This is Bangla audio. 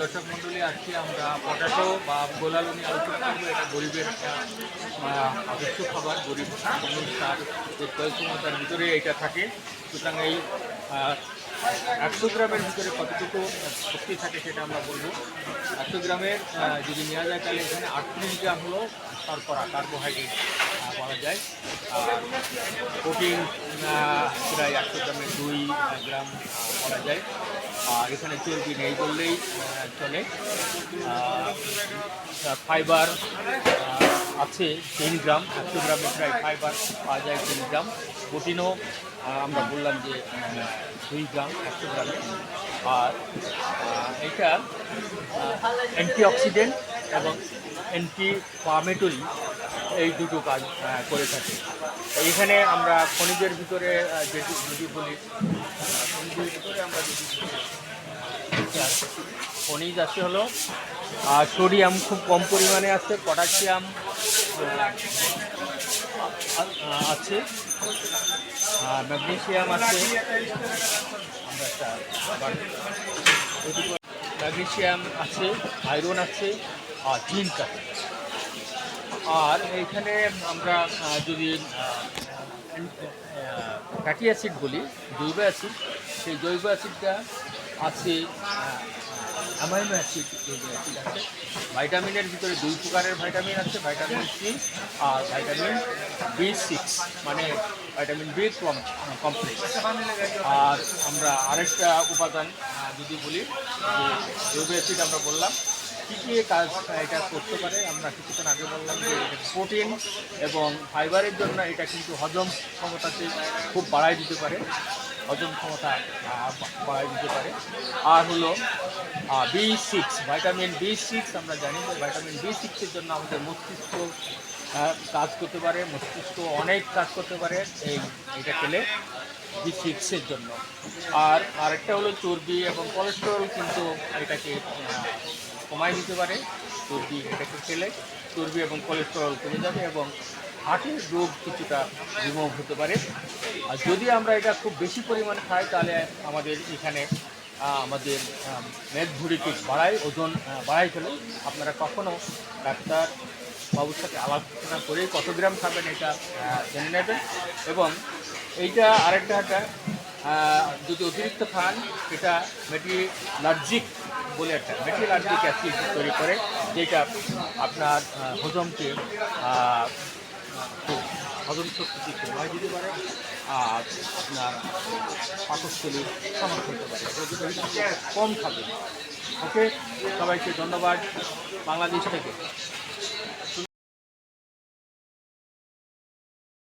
দর্শক মণ্ডলী, আজকে আমরা পটাটো বা গোলালু নিয়ে আলোচনা করব। এটা গরিবের একটা আদর্শ খাবার, গরিব তার যে ভিতরে এটা থাকে। সুতরাং এই একশো গ্রামের ভিতরে কতটুকু শক্তি থাকে সেটা আমরা বলব। একশো গ্রামের যদি নেওয়া যায় তাহলে এখানে আটত্রিশ গ্রাম হলো শর্করা কার্বোহাইড্রেট বলা যায়। আর প্রোটিন প্রায় একশো গ্রামের দুই গ্রাম বলা যায়। আর এখানে চর্বি নেই বললেই চলে। ফাইবার আছে তিন গ্রাম। একশো গ্রামে প্রায় ফাইবার পাওয়া যায় তিন গ্রাম। প্রোটিনও আমরা বললাম যে দুই গ্রাম, একশো গ্রামে। আর এটা অ্যান্টিঅক্সিডেন্ট এবং অ্যান্টি পামেটরি এই দুটো কাজ করে থাকে। এইখানে আমরা খনিজের ভিতরে যেটি যদি বলি খনিজের ভিতরে আমরা যদি খনিজ আছে হলো সোডিয়াম খুব কম পরিমাণে আছে, পটাশিয়াম আছে আর ম্যাগনেসিয়াম আছে আবার আছে, আয়রন আছে, আর জিঙ্ক আছে। আর এইখানে আমরা যদি ফ্যাটি অ্যাসিড বলি, জৈব অ্যাসিড, সেই জৈব অ্যাসিডটা আছে অ্যামাইনো অ্যাসিড, জৈব অ্যাসিড আছে। ভাইটামিনের ভিতরে দুই প্রকারের ভাইটামিন আছে, ভাইটামিন সি আর ভাইটামিন বি সিক্স মানে ভাইটামিন বি কম, কমপ্লেক্স। আর আমরা আরেকটা উপাদান যদি বলি, যে জৈব অ্যাসিড আমরা বললাম কী কী কাজ এটা করতে পারে? আমরা কিছুক্ষণ আগে বললাম যে প্রোটিন এবং ফাইবারের জন্য এটা কিন্তু হজম ক্ষমতাকে খুব বাড়ায় দিতে পারে। হজম ক্ষমতা বাড়ায় দিতে পারে। আর হলো B six vitamin B six আমরা জানি যে ভাইটামিন বি সিক্সের জন্য আমাদের মস্তিষ্ক কাজ করতে পারে। মস্তিষ্ক অনেক কাজ করতে পারে এই, এটা খেলে বি সিক্সের জন্য। আর আরেকটা হলো চর্বি এবং কোলেস্টেরল কিন্তু এটাকে কমায় দিতে পারে, চর্বি এটাকে খেলে চর্বি এবং কোলেস্টেরল কমে যাবে এবং হার্টের রোগ কিছুটা রিমুভ হতে পারে। আর যদি আমরা এটা খুব বেশি পরিমাণ খাই, তাহলে আমাদের এখানে আমাদের মেদভুঁড়িকে বাড়ায়, ওজন বাড়াই ফেলে আপনারা কখনও ডাক্তার বাবুর সাথে আলোচনা করে কত গ্রাম খাবেন এটা জেনে নেবেন। এবং এইটা আরেকটা যদি অতিরিক্ত খান এটা মেটিলার্জিক বলে একটা মেটিলার্জিক অ্যাসিড তৈরি করে, যেটা আপনার হজমকে হজম শক্তিকে সময় দিতে পারে, আর আপনার পাকস্থলীর সমর্থ হতে পারে। কম থাকে ওকে সবাইকে ধন্যবাদ। বাংলাদেশ থেকে।